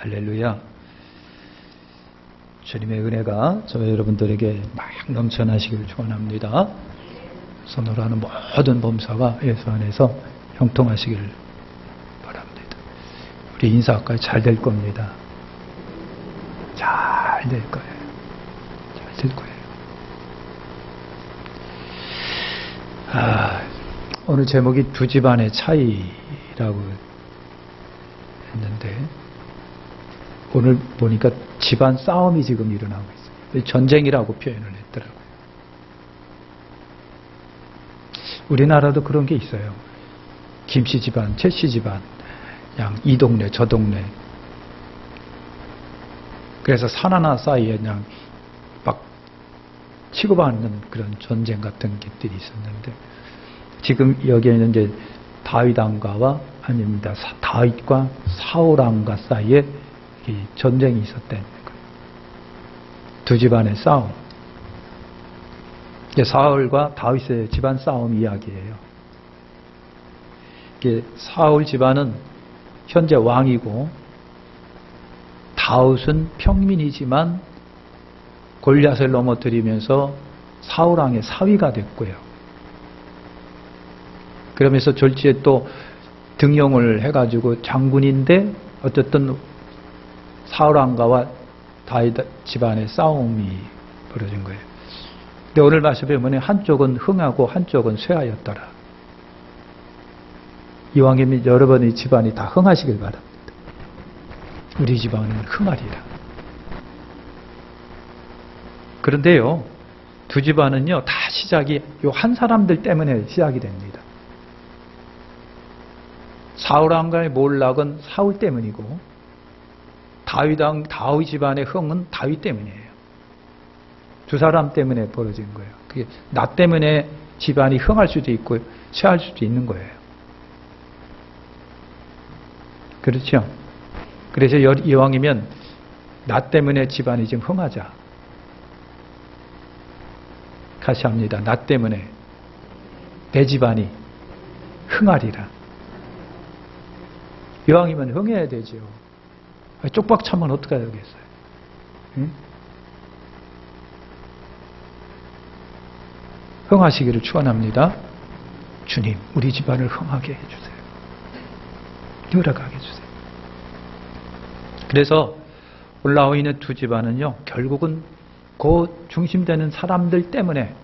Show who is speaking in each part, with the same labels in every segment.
Speaker 1: 할렐루야. 주님의 은혜가 저 여러분들에게 막 넘쳐나시기를 축원합니다. 손으로 하는 모든 범사가 예수 안에서 형통하시기를 바랍니다. 우리 인사까지 잘될 겁니다. 잘 될 거예요. 잘 될 거예요. 아, 오늘 제목이 두 집안의 차이라고 했는데 오늘 보니까 집안 싸움이 지금 일어나고 있어요. 전쟁이라고 표현을 했더라고요. 우리나라도 그런 게 있어요. 김씨 집안, 최씨 집안, 양 이 동네, 저 동네. 그래서 산 하나 사이에 그냥 막 치고받는 그런 전쟁 같은 것들이 있었는데 지금 여기에는 이제 다윗 왕가와 아닙니다. 사- 다윗과 사울 왕가 사이에 이 전쟁이 있었다는 거예요. 두 집안의 싸움. 이게 사울과 다윗의 집안 싸움 이야기예요. 이게 사울 집안은 현재 왕이고 다윗은 평민이지만 골리앗을 넘어뜨리면서 사울 왕의 사위가 됐고요. 그러면서 졸지에 또 등용을 해가지고 장군인데 어쨌든 사울 왕가와 다윗 집안의 싸움이 벌어진 거예요. 근데 오늘 말씀에 보면 한쪽은 흥하고 한쪽은 쇠하였더라. 이왕이면 여러분의 집안이 다 흥하시길 바랍니다. 우리 집안은 흥하리라. 그런데요, 두 집안은요, 다 시작이 요 한 사람들 때문에 시작이 됩니다. 사울 왕가의 몰락은 사울 때문이고, 다윗 왕, 다윗 집안의 흥은 다윗 때문이에요. 두 사람 때문에 벌어진 거예요. 그게 나 때문에 집안이 흥할 수도 있고, 쇠할 수도 있는 거예요. 그렇죠? 그래서 여- 이왕이면 나 때문에 집안이 좀 흥하자. 다시 합니다. 나 때문에 내 집안이 흥하리라. 이왕이면 흥해야 되죠. 쪽박 차면 어떻게 하겠어요? 응? 흥하시기를 축원합니다. 주님, 우리 집안을 흥하게 해주세요. 허락하게 해주세요. 그래서 올라오 있는 두 집안은요, 결국은 그 중심되는 사람들 때문에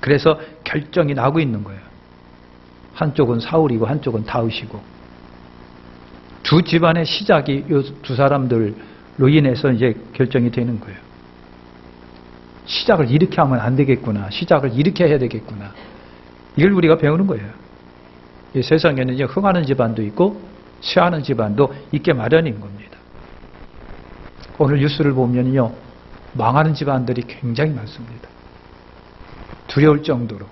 Speaker 1: 그래서 결정이 나고 있는 거예요. 한쪽은 사울이고 한쪽은 다윗이고 두 집안의 시작이 이 두 사람들로 인해서 이제 결정이 되는 거예요. 시작을 이렇게 하면 안 되겠구나. 시작을 이렇게 해야 되겠구나. 이걸 우리가 배우는 거예요. 이 세상에는 흥하는 집안도 있고 쇠하는 집안도 있게 마련인 겁니다. 오늘 뉴스를 보면요. 망하는 집안들이 굉장히 많습니다. 두려울 정도로.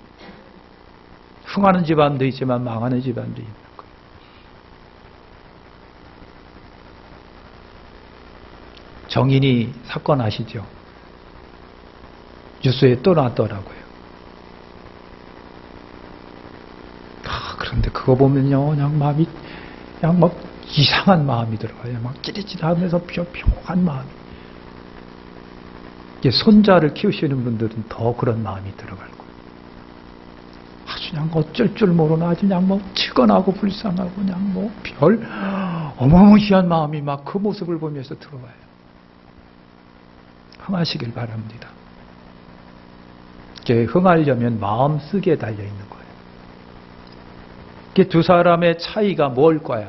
Speaker 1: 흥하는 집안도 있지만 망하는 집안도 있는 거예요. 정인이 사건 아시죠? 뉴스에 또 나왔더라고요. 아, 그런데 그거 보면요, 그냥 마음이, 그냥 막 이상한 마음이 들어가요. 막 찌릿찌릿하면서 뿅뿅한 마음이. 이게 손자를 키우시는 분들은 더 그런 마음이 들어갈 거예요. 아주 그냥 어쩔 줄 모르나 아주 그냥 뭐 치근하고 불쌍하고 그냥 뭐 별 어마무시한 마음이 막 그 모습을 보면서 들어와요. 흥하시길 바랍니다. 이게 흥하려면 마음 쓰기에 달려 있는 거예요. 이게 두 사람의 차이가 뭘까요?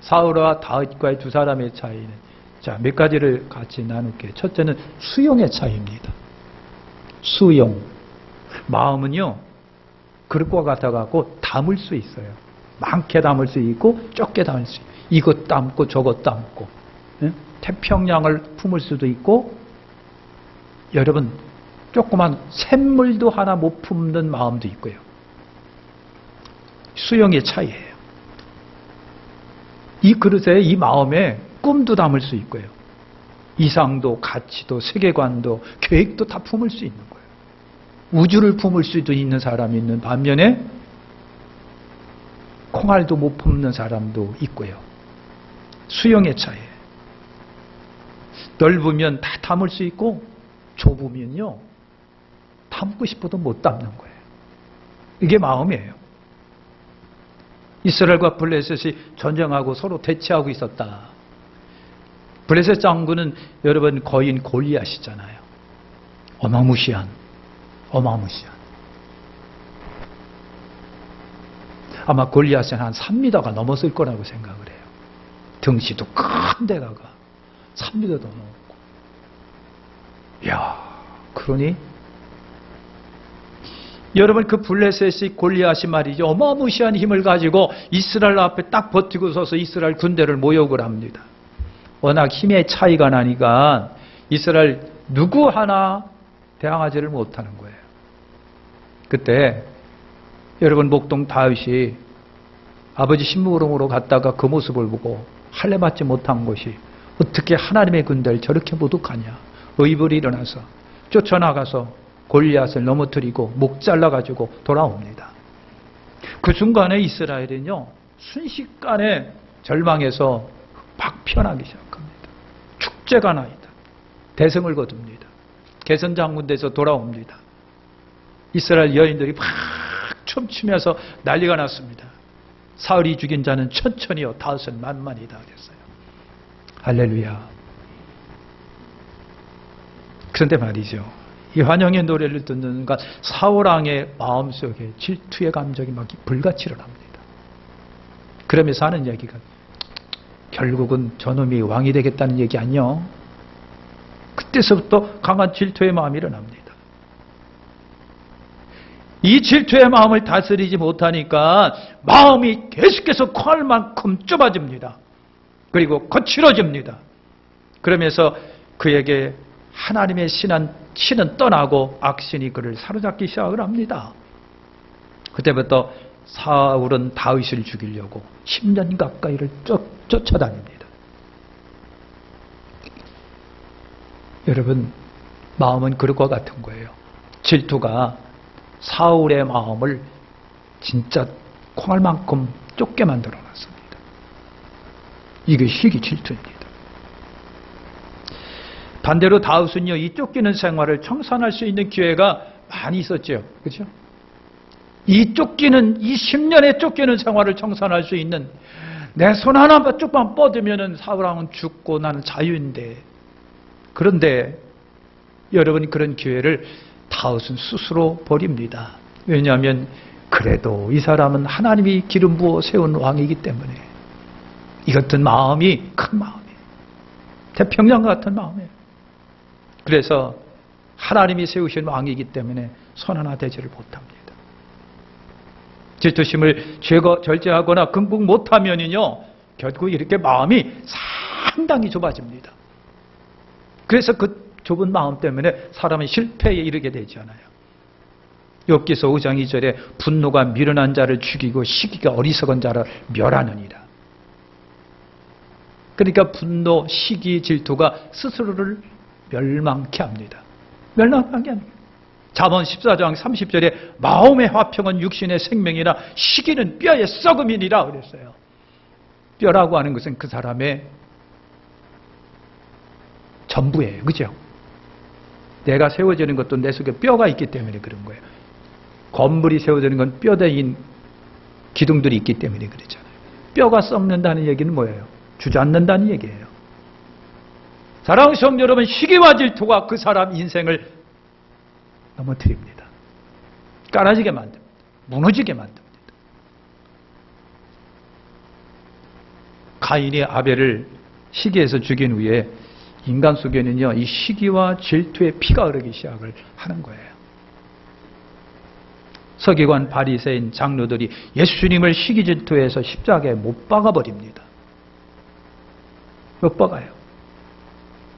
Speaker 1: 사울과 다윗과의 두 사람의 차이는 자, 몇 가지를 같이 나눌게요. 첫째는 수용의 차이입니다. 수용. 마음은요, 그릇과 같아갖고 담을 수 있어요. 많게 담을 수 있고, 적게 담을 수 있고, 이것 담고, 저것 담고, 예? 태평양을 품을 수도 있고, 여러분, 조그만 샘물도 하나 못 품는 마음도 있고요. 수용의 차이예요. 이 그릇에, 이 마음에 꿈도 담을 수 있고요. 이상도, 가치도, 세계관도, 계획도 다 품을 수 있는 거예요. 우주를 품을 수도 있는 사람이 있는 반면에 콩알도 못 품는 사람도 있고요. 수용의 차이예요. 넓으면 다 담을 수 있고 좁으면요. 담고 싶어도 못 담는 거예요. 이게 마음이에요. 이스라엘과 블레셋이 전쟁하고 서로 대치하고 있었다. 블레셋 장군은 여러분 거인 골리앗이잖아요. 어마무시한, 어마무시한. 아마 골리앗은 한 3미터가 넘었을 거라고 생각을 해요. 등치도 큰 데다가 3미터도 넘었고. 이야, 그러니 여러분 그 블레셋이 골리앗이 말이죠. 어마무시한 힘을 가지고 이스라엘 앞에 딱 버티고 서서 이스라엘 군대를 모욕을 합니다. 워낙 힘의 차이가 나니까 이스라엘 누구 하나 대항하지를 못하는 거예요. 그때 여러분 목동 다윗이 아버지 신무으로 갔다가 그 모습을 보고 할례 받지 못한 것이 어떻게 하나님의 군대를 저렇게 모독하냐 의불이 일어나서 쫓아나가서 골리앗을 넘어뜨리고 목 잘라가지고 돌아옵니다. 그 순간에 이스라엘은요 순식간에 절망해서 박편하기 시작합니다. 축제가 나이다. 대승을 거둡니다. 개선 장군대에서 돌아옵니다. 이스라엘 여인들이 막 춤추면서 난리가 났습니다. 사흘이 죽인 자는 천천히요 다섯은 만만이다 그랬어요. 할렐루야. 그런데 말이죠. 이 환영의 노래를 듣는 순간 사울왕의 마음속에 질투의 감정이 막 불같이 일어납니다. 그러면서 하는 얘기가 결국은 저놈이 왕이 되겠다는 얘기 아니요. 그때서부터 강한 질투의 마음이 일어납니다. 이 질투의 마음을 다스리지 못하니까 마음이 계속해서 콜 만큼 좁아집니다. 그리고 거칠어집니다. 그러면서 그에게 하나님의 신한, 신은 떠나고 악신이 그를 사로잡기 시작을 합니다. 그때부터 사울은 다윗을 죽이려고 10년 가까이를 쫓, 쫓아다닙니다. 여러분, 마음은 그릇과 같은 거예요. 질투가 사울의 마음을 진짜 콩알만큼 좁게 만들어 놨습니다. 이게 시기 질투입니다. 반대로 다윗은요, 이 쫓기는 생활을 청산할 수 있는 기회가 많이 있었죠. 그렇죠? 이 쫓기는, 이 10년의 쫓기는 생활을 청산할 수 있는 내 손 하나 쪽만 뻗으면은 사울왕은 죽고 나는 자유인데. 그런데 여러분 그런 기회를 다윗은 스스로 버립니다. 왜냐하면 그래도 이 사람은 하나님이 기름 부어 세운 왕이기 때문에 이 같은 마음이 큰 마음이에요. 태평양 같은 마음이에요. 그래서 하나님이 세우신 왕이기 때문에 손 하나 대지를 못합니다. 질투심을 제거 절제하거나 극복 못하면요 결국 이렇게 마음이 상당히 좁아집니다. 그래서 그 좁은 마음 때문에 사람이 실패에 이르게 되잖아요. 엽기서 5장 2절에 분노가 미련한 자를 죽이고 시기가 어리석은 자를 멸하느니라. 그러니까 분노, 시기, 질투가 스스로를 멸망케 합니다. 멸망하게 합니다. 잠언 14장 30절에 마음의 화평은 육신의 생명이라 시기는 뼈의 썩음이니라 그랬어요. 뼈라고 하는 것은 그 사람의 전부예요. 그죠? 내가 세워지는 것도 내 속에 뼈가 있기 때문에 그런 거예요. 건물이 세워지는 건 뼈대인 기둥들이 있기 때문에 그렇잖아요. 뼈가 썩는다는 얘기는 뭐예요? 주저앉는다는 얘기예요. 사랑하는 성도 여러분, 시기와 질투가 그 사람 인생을 넘어뜨립니다. 깔아지게 만듭니다. 무너지게 만듭니다. 가인이 아벨을 시기에서 죽인 후에 인간 속에는요, 이 시기와 질투의 피가 흐르기 시작을 하는 거예요. 서기관 바리새인 장로들이 예수님을 시기 질투에서 십자가에 못 박아 버립니다. 못 박아요.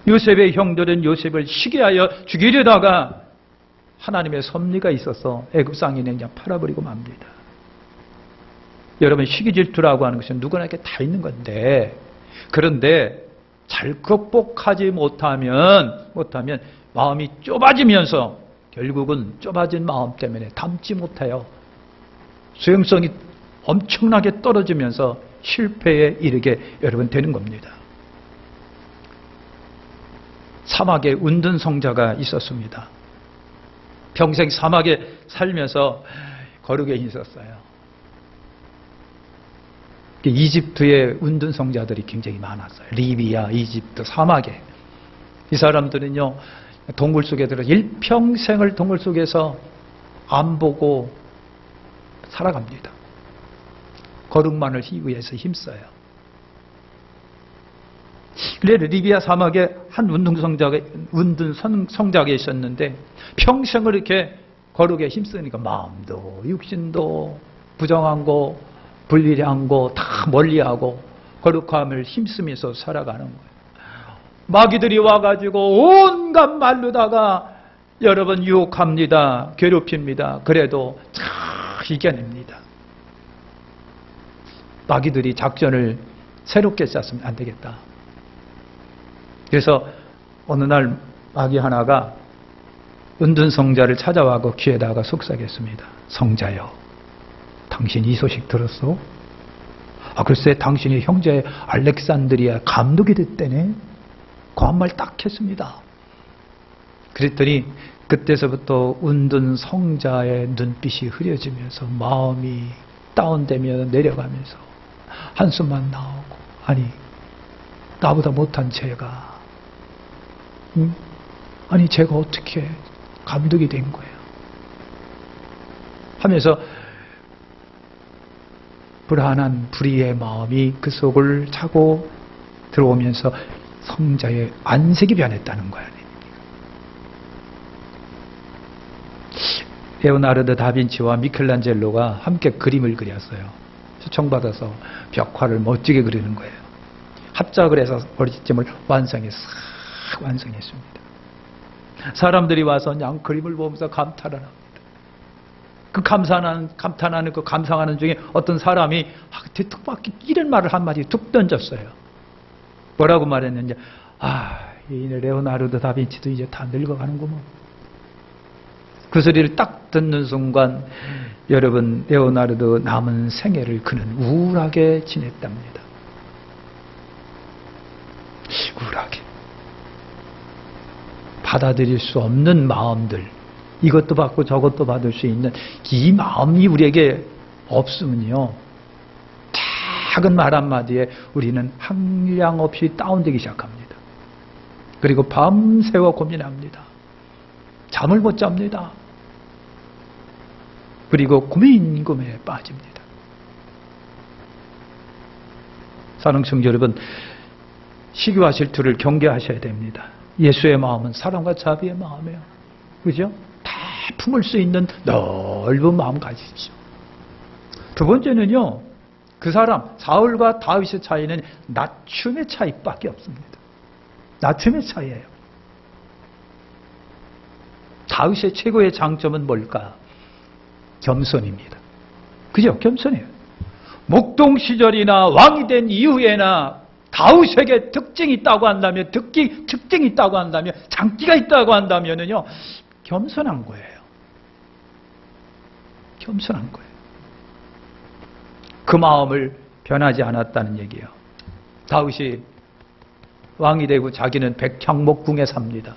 Speaker 1: 요셉의 형들은 요셉을 시기하여 죽이려다가 하나님의 섭리가 있어서 애굽 상인에 그냥 팔아버리고 맙니다. 여러분 시기 질투라고 하는 것은 누구나게 다 있는 건데 그런데 잘 극복하지 못하면 못하면 마음이 좁아지면서 결국은 좁아진 마음 때문에 담지 못해요. 수용성이 엄청나게 떨어지면서 실패에 이르게 여러분 되는 겁니다. 사막에 운든 성자가 있었습니다. 평생 사막에 살면서 거룩에 있었어요. 이집트의 운든 성자들이 굉장히 많았어요. 리비아, 이집트, 사막에. 이 사람들은요, 동굴 속에 들어 일평생을 동굴 속에서 안 보고 살아갑니다. 거룩만을 위해서 힘써요. 그래 리비아 사막에 한 운동 성자가 운둔 성- 성자가 있었는데 평생을 이렇게 거룩에 힘쓰니까 마음도 육신도 부정한 거 불리한 거 다 멀리하고 거룩함을 힘쓰면서 살아가는 거예요. 마귀들이 와가지고 온갖 말로다가 여러분 유혹합니다. 괴롭힙니다. 그래도 잘 이겨냅니다. 마귀들이 작전을 새롭게 짰으면 안 되겠다. 그래서 어느 날 마귀 하나가 은둔 성자를 찾아와고 귀에다가 속삭였습니다. 성자여, 당신 이 소식 들었어? 아, 글쎄, 당신이 형제 알렉산드리아 감독이 됐대네? 그한말 딱 했습니다. 그랬더니 그때서부터 은둔 성자의 눈빛이 흐려지면서 마음이 다운되며 내려가면서 한숨만 나오고 아니 나보다 못한 제가 응? 아니 제가 어떻게 감독이 된 거예요 하면서 불안한 불의의 마음이 그 속을 차고 들어오면서 성자의 안색이 변했다는 거예요. 레오나르도 다빈치와 미켈란젤로가 함께 그림을 그렸어요. 초청받아서 벽화를 멋지게 그리는 거예요. 합작을 해서 머리찜을 완성해서 싹 완성했습니다. 사람들이 와서 그냥 그림을 보면서 감탄을 합니다. 그 감탄하는, 감탄하는 그 감상하는 중에 어떤 사람이 아, 툭박히 이런 말을 한마디 툭 던졌어요. 뭐라고 말했는지, 아, 이 레오나르도 다빈치도 이제 다 늙어가는구먼. 그 소리를 딱 듣는 순간 여러분 레오나르도 남은 생애를 그는 우울하게 지냈답니다. 우울하게. 받아들일 수 없는 마음들, 이것도 받고 저것도 받을 수 있는 이 마음이 우리에게 없으면요. 작은 말 한마디에 우리는 항량 없이 다운되기 시작합니다. 그리고 밤새워 고민합니다. 잠을 못 잡니다. 그리고 고민금에 빠집니다. 사랑청자 여러분, 시기와 질투를 경계하셔야 됩니다. 예수의 마음은 사랑과 자비의 마음이에요. 그죠? 다 품을 수 있는 넓은 마음 가지십시오. 두 번째는요, 그 사람, 사울과 다윗의 차이는 낮춤의 차이밖에 없습니다. 낮춤의 차이예요. 다윗의 최고의 장점은 뭘까? 겸손입니다. 그죠? 겸손해요. 목동 시절이나 왕이 된 이후에나 다윗에게 특징이 있다고 한다면, 특기, 특징이 있다고 한다면, 장기가 있다고 한다면은요, 겸손한 거예요. 겸손한 거예요. 그 마음을 변하지 않았다는 얘기예요. 다윗이 왕이 되고 자기는 백향목궁에 삽니다.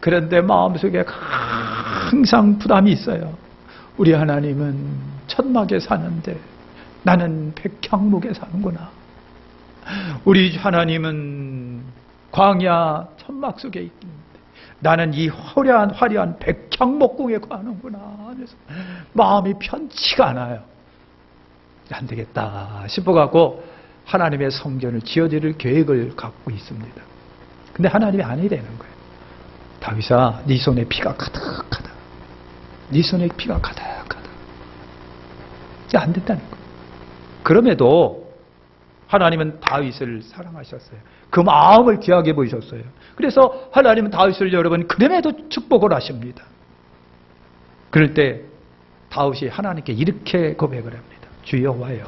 Speaker 1: 그런데 마음속에 항상 부담이 있어요. 우리 하나님은 천막에 사는데 나는 백향목에 사는구나. 우리 하나님은 광야 천막 속에 있는데 나는 이 화려한 화려한 백향목궁에 가는구나. 그래서 마음이 편치가 않아요. 안 되겠다 싶어갖고 하나님의 성전을 지어드릴 계획을 갖고 있습니다. 근데 하나님이 아니 되는 거예요. 다윗아, 네 손에 피가 가득하다. 네 손에 피가 가득하다. 안 된다는 거예요. 그럼에도 하나님은 다윗을 사랑하셨어요. 그 마음을 귀하게 보이셨어요. 그래서 하나님은 다윗을 여러분 그럼에도 축복을 하십니다. 그럴 때 다윗이 하나님께 이렇게 고백을 합니다. 주여와요.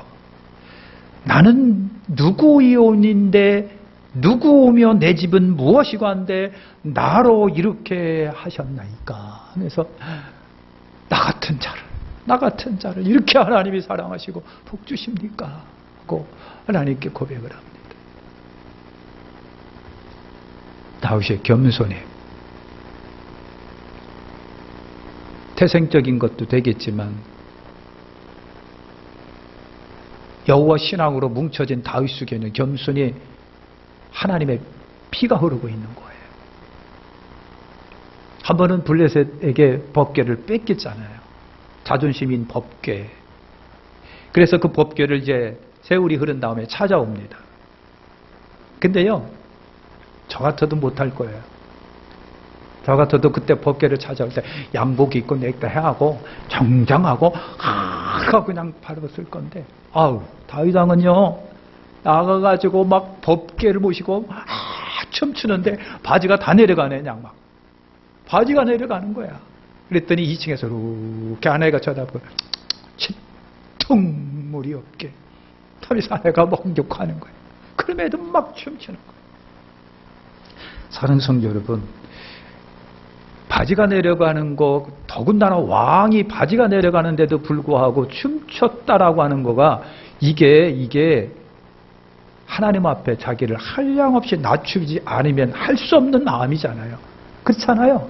Speaker 1: 나는 누구이온인데 누구 오며 내 집은 무엇이고 한데 나로 이렇게 하셨나이까 하면서 나 같은 자를 나 같은 자를 이렇게 하나님이 사랑하시고 복 주십니까? 하고 하나님께 고백을 합니다. 다윗의 겸손해. 태생적인 것도 되겠지만 여호와 신앙으로 뭉쳐진 다윗 속에는 겸손히 하나님의 피가 흐르고 있는 거예요. 한 번은 블레셋에게 법궤를 뺏겼잖아요. 자존심인 법궤. 그래서 그 법궤를 이제 세월이 흐른 다음에 찾아옵니다. 근데요, 저 같아도 못할 거예요. 저 같아도 그때 법궤를 찾아올 때 양복 입고 넥타이 하고 정장하고 하고 그냥 바로 쓸 건데 아우 다윗왕은요 나가가지고 막 법궤를 모시고 막 춤추는데 바지가 다 내려가네 그냥 막 바지가 내려가는 거야. 그랬더니 2층에서 이렇게 아내가 쳐다보고 치통물이 없게 다윗 아내가 목욕하는 거야. 그럼에도 막 춤추는 거야. 사는 성도 여러분 바지가 내려가는 거 더군다나 왕이 바지가 내려가는데도 불구하고 춤췄다라고 하는 거가 이게 이게 하나님 앞에 자기를 한량없이 낮추지 않으면 할 수 없는 마음이잖아요. 그렇잖아요.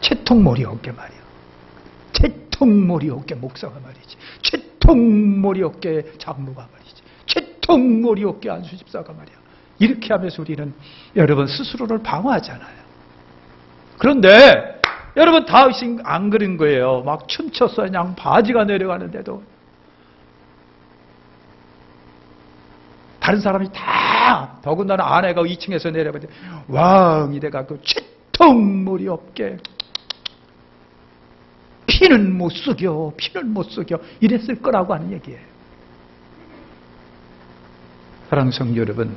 Speaker 1: 채통머리 어깨 말이야. 채 통머리 어깨 목사가 말이지. 채통머리 어깨 장로가 말이지. 채통머리 어깨 안수집사가 말이야. 이렇게 하면서 우리는 여러분 스스로를 방어하잖아요. 그런데 여러분 다윗이 안 그런 거예요. 막 춤췄어요. 그냥 바지가 내려가는데도 다른 사람이 다 더군다나 아내가 2층에서 내려가는데 왕이 돼가고 채통물이 없게 피는 못 속여 피는 못 속여 이랬을 거라고 하는 얘기예요. 사랑하는 성도 여러분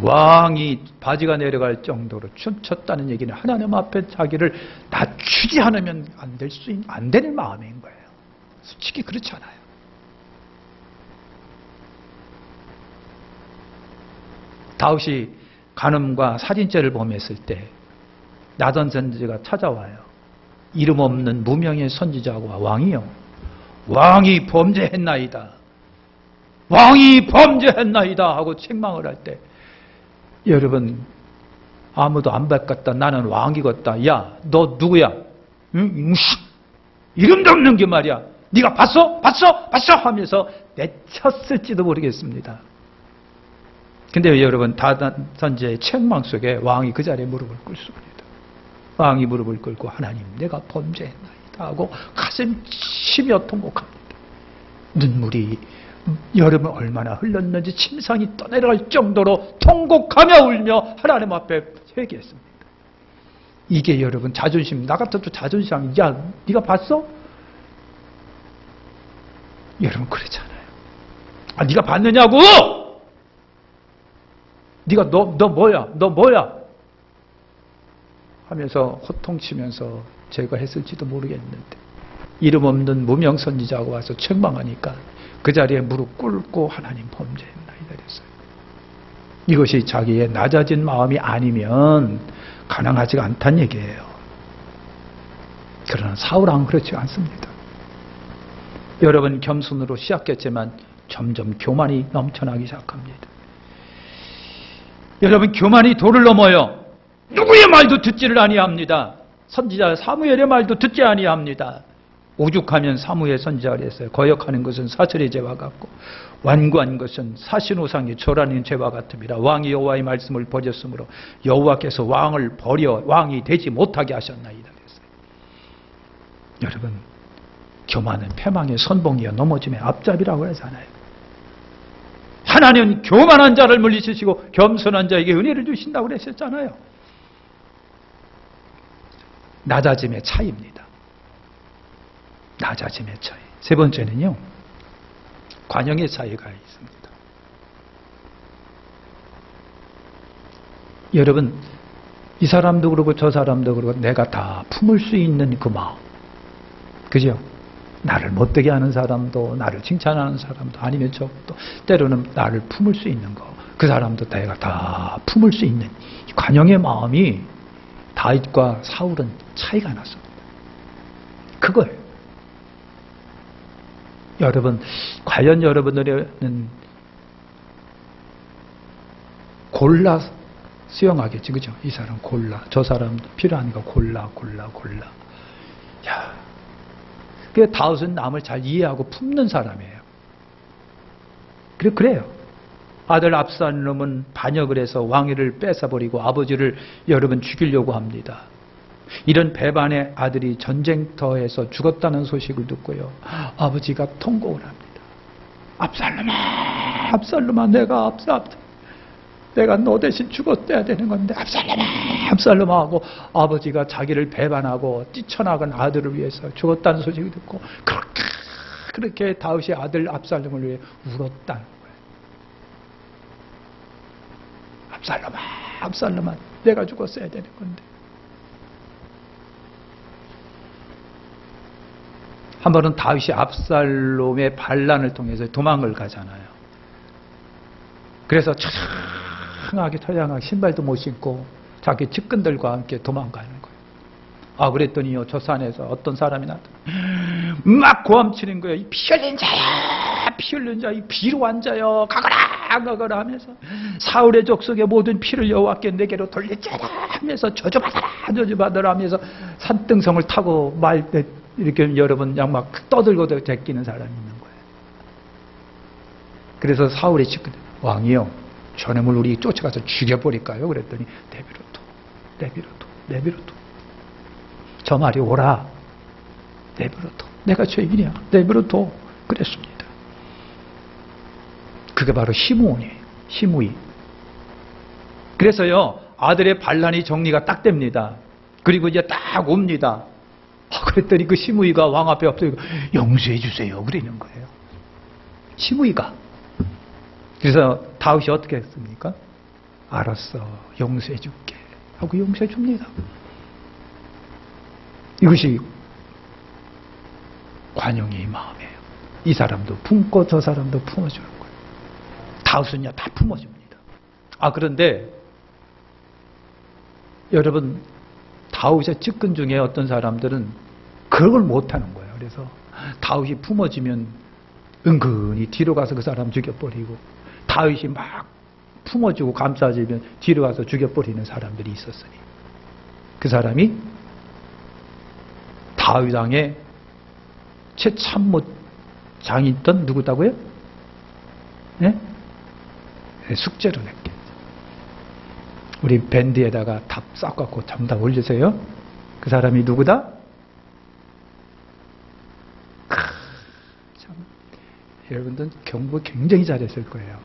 Speaker 1: 왕이 바지가 내려갈 정도로 춤췄다는 얘기는 하나님 앞에 자기를 낮추지 않으면 안 될 수, 안 되는 마음인 거예요. 솔직히 그렇잖아요. 다윗이 간음과 사진죄를 범했을 때 나단 선지자가 찾아와요. 이름 없는 무명의 선지자와 왕이요. 왕이 범죄했나이다. 왕이 범죄했나이다 하고 책망을 할 때 여러분 아무도 안 바꿨다. 나는 왕이겠다. 야, 너 누구야? 응? 이름도 없는 게 말이야. 네가 봤어? 봤어? 봤어? 하면서 내쳤을지도 모르겠습니다. 근데 여러분 다단 선지의 책망 속에 왕이 그 자리에 무릎을 꿇습니다. 왕이 무릎을 꿇고 하나님 내가 범죄했나이다 하고 가슴 치며 통곡합니다. 눈물이 여름은 얼마나 흘렀는지 침상이 떠내려갈 정도로 통곡하며 울며 하나님 앞에 회개했습니다. 이게 여러분 자존심 나 같아도 자존심 야 네가 봤어? 여러분 그러잖아요. 아 네가 봤느냐고? 네가 너 너 뭐야? 너 뭐야? 하면서 호통치면서 제가 했을지도 모르겠는데 이름 없는 무명 선지자가 와서 책망하니까 그 자리에 무릎 꿇고 하나님 범죄했나이다 그랬어요. 이것이 자기의 낮아진 마음이 아니면 가능하지가 않다는 얘기예요. 그러나 사울왕은 그렇지 않습니다. 여러분 겸손으로 시작했지만 점점 교만이 넘쳐나기 시작합니다. 여러분 교만이 도를 넘어요. 누구의 말도 듣지를 아니합니다. 선지자 사무엘의 말도 듣지 아니합니다. 오죽하면 사무엘 선지자가 했어요. 거역하는 것은 사설의 죄와 같고 완고한 것은 사신우상의 절하는 죄와 같음이라 왕이 여호와의 말씀을 버렸으므로 여호와께서 왕을 버려 왕이 되지 못하게 하셨나이다 그랬어요. 여러분 교만은 패망의 선봉이여 넘어짐의 앞잡이라고 하잖아요. 하나님은 교만한 자를 물리치시고 겸손한 자에게 은혜를 주신다고 그랬었잖아요. 낮아짐의 차이입니다. 낮아짐의 차이. 세 번째는요, 관용의 차이가 있습니다. 여러분, 이 사람도 그러고 저 사람도 그러고 내가 다 품을 수 있는 그 마음. 그죠? 나를 못되게 하는 사람도, 나를 칭찬하는 사람도, 아니면 저도 때로는 나를 품을 수 있는 거. 그 사람도 내가 다 품을 수 있는 관용의 마음이 다윗과 사울은 차이가 났습니다. 그걸 여러분 과연 여러분들은 골라 수용하겠지 그죠? 이 사람 골라 저 사람 필요한 거 골라 골라 골라 야, 그 다윗은 남을 잘 이해하고 품는 사람이에요. 그래 그래요. 아들 압살롬은 반역을 해서 왕위를 뺏어버리고 아버지를 여러분 죽이려고 합니다. 이런 배반의 아들이 전쟁터에서 죽었다는 소식을 듣고요. 아버지가 통곡을 합니다. 압살롬아, 압살롬아, 내가 압살, 내가 너 대신 죽었어야 되는 건데 압살롬아, 압살롬아 하고 아버지가 자기를 배반하고 뛰쳐나간 아들을 위해서 죽었다는 소식을 듣고 그렇게 그렇게 다윗이 아들 압살롬을 위해 울었다는 거예요. 압살롬아, 압살롬아, 내가 죽었어야 되는 건데. 한 번은 다윗이 압살롬의 반란을 통해서 도망을 가잖아요. 그래서 처량하게 처량하게 신발도 못 신고 자기 측근들과 함께 도망가는. 아 그랬더니요 저 산에서 어떤 사람이 나타나 막 고함치는 거예요. 이피 흘린 자야, 피 흘린 자, 이 비로 앉아요, 가거라, 가거라 하면서 사울의 족속의 모든 피를 여호와께 내게로 돌릴지어다 하면서 저주받아라, 저주받아라 하면서 산등성을 타고 말 이렇게 여러분 양막 떠들고 제끼는 사람이 있는 거예요. 그래서 사울의 측근 왕이요, 저놈을 우리 쫓아가서 죽여버릴까요? 그랬더니 내비로토, 내비로토, 내비로토. 저 말이 오라. 내비로토. 내가 죄인이야. 내비로토. 그랬습니다. 그게 바로 시므온이에요. 시므이. 그래서요, 아들의 반란이 정리가 딱 됩니다. 그리고 이제 딱 옵니다. 아, 그랬더니 그 시므이가 왕 앞에 없어 용서해 주세요. 그러는 거예요. 시므이가. 그래서 다윗이 어떻게 했습니까? 알았어. 용서해 줄게. 하고 용서해 줍니다. 이것이 관용의 마음이에요. 이 사람도 품고 저 사람도 품어주는 거예요. 다윗은요 다 품어줍니다. 아 그런데 여러분 다윗의 측근 중에 어떤 사람들은 그걸 못하는 거예요. 그래서 다윗이 품어지면 은근히 뒤로 가서 그 사람 죽여버리고 다윗이 막 품어주고 감싸주면 뒤로 가서 죽여버리는 사람들이 있었으니 그 사람이 다윗 왕의 최참모 장이 있던 누구다고요? 네? 숙제로 냈겠죠. 우리 밴드에다가 답 싹갖고 잠다 올리세요. 그 사람이 누구다? 크, 참, 여러분들 경고 굉장히 잘했을 거예요.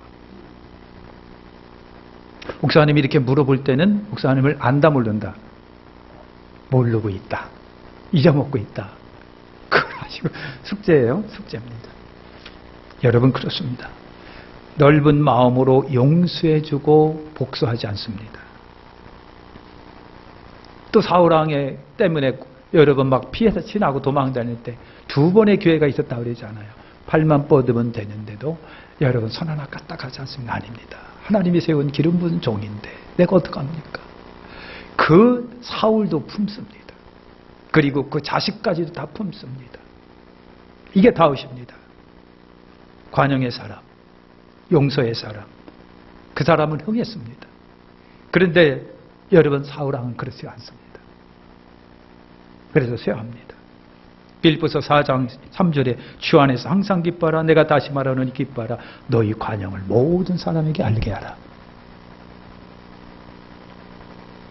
Speaker 1: 목사님이 이렇게 물어볼 때는 목사님을 안다 모른다. 모르고 있다. 잊어먹고 있다. 그걸 아시고 숙제예요. 숙제입니다. 여러분 그렇습니다. 넓은 마음으로 용서해주고 복수하지 않습니다. 또 사울왕의 때문에 여러분 막 피해서 지나고 도망다닐 때 두 번의 기회가 있었다 그러잖아요. 팔만 뻗으면 되는데도 여러분 손 하나 까딱 하지 않습니다. 아닙니다. 하나님이 세운 기름 부은 종인데 내가 어떡합니까? 그 사울도 품습니다. 그리고 그 자식까지도 다 품습니다. 이게 다윗입니다. 관용의 사람, 용서의 사람. 그 사람은 흥했습니다. 그런데 여러분 사울왕은 그렇지 않습니다. 그래서 쇠합니다. 빌보서 4장 3절에 주 안에서 항상 기뻐라 내가 다시 말하노니 기뻐라 너희 관용을 모든 사람에게 알게 하라.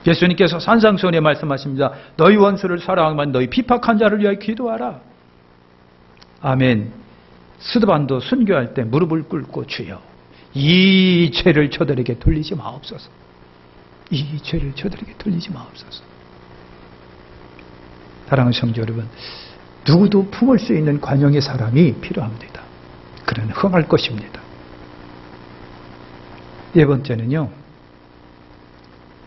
Speaker 1: 예수님께서 산상수훈에 말씀하십니다. 너희 원수를 사랑하면 너희 비박한 자를 위하여 기도하라. 아멘. 스드반도 순교할 때 무릎을 꿇고 주여 이 죄를 저들에게 돌리지 마옵소서. 이 죄를 저들에게 돌리지 마옵소서. 사랑하는 성도 여러분, 누구도 품을 수 있는 관용의 사람이 필요합니다. 그는 흥할 것입니다. 네 번째는요.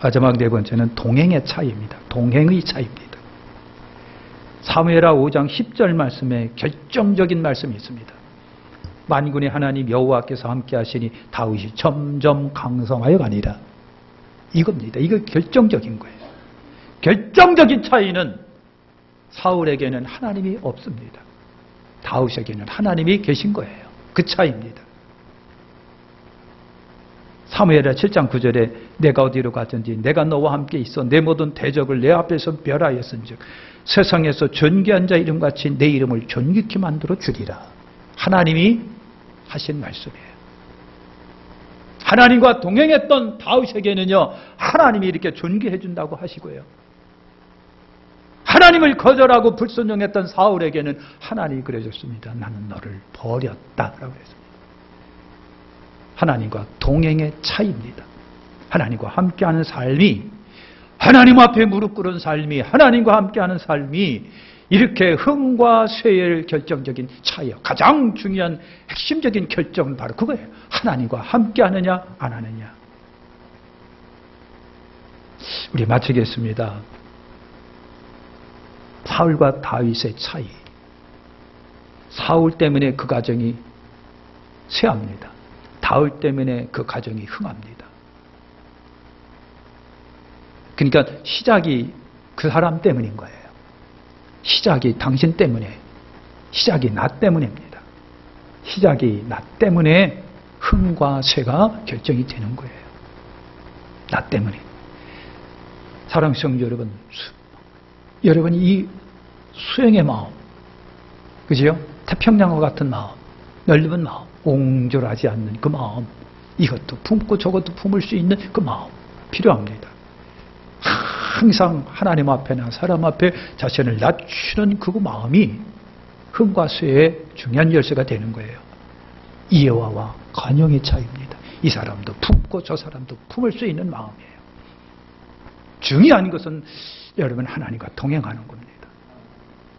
Speaker 1: 마지막 네 번째는 동행의 차이입니다. 동행의 차이입니다. 사무엘하 5장 10절 말씀에 결정적인 말씀이 있습니다. 만군의 하나님 여호와께서 함께 하시니 다윗이 점점 강성하여 가니라. 이겁니다. 이거 결정적인 거예요. 결정적인 차이는 사울에게는 하나님이 없습니다. 다윗에게는 하나님이 계신 거예요. 그 차이입니다. 사무엘하 7장 9절에 내가 어디로 가든지 내가 너와 함께 있어 내 모든 대적을 내 앞에서 멸하였은즉 세상에서 존귀한 자 이름같이 내 이름을 존귀케 만들어 주리라. 하나님이 하신 말씀이에요. 하나님과 동행했던 다윗에게는요, 하나님이 이렇게 존귀해 준다고 하시고요. 하나님을 거절하고 불순종했던 사울에게는 하나님이 그래 줬습니다. 나는 너를 버렸다라고 했습니다. 하나님과 동행의 차이입니다. 하나님과 함께하는 삶이 하나님 앞에 무릎 꿇은 삶이 하나님과 함께하는 삶이 이렇게 흥과 쇠의 결정적인 차이요. 가장 중요한 핵심적인 결정은 바로 그거예요. 하나님과 함께하느냐 안 하느냐. 우리 마치겠습니다. 사울과 다윗의 차이. 사울 때문에 그 가정이 쇠합니다. 다윗 때문에 그 가정이 흥합니다. 그러니까 시작이 그 사람 때문인 거예요. 시작이 당신 때문에, 시작이 나 때문입니다. 시작이 나 때문에 흥과 쇠가 결정이 되는 거예요. 나 때문에. 사랑 성도 여러분, 수- 여러분 이 수행의 마음, 그지요? 태평양과 같은 마음, 넓은 마음, 옹졸하지 않는 그 마음, 이것도 품고 저것도 품을 수 있는 그 마음 필요합니다. 항상 하나님 앞에나 사람 앞에 자신을 낮추는 그 마음이 흥과 쇠의 중요한 열쇠가 되는 거예요. 이해와와 관용의 차이입니다. 이 사람도 품고 저 사람도 품을 수 있는 마음이에요. 중요한 것은 여러분 하나님과 동행하는 겁니다.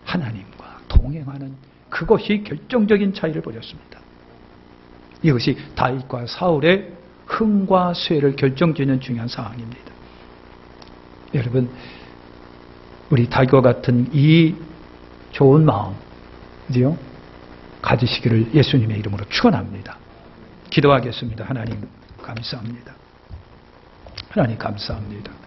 Speaker 1: 하나님과 동행하는 그것이 결정적인 차이를 보였습니다. 이것이 다윗과 사울의 흥과 쇠를 결정짓는 중요한 사항입니다. 여러분, 우리 다윗과 같은 이 좋은 마음, 그죠? 가지시기를 예수님의 이름으로 축원합니다. 기도하겠습니다. 하나님 감사합니다. 하나님 감사합니다.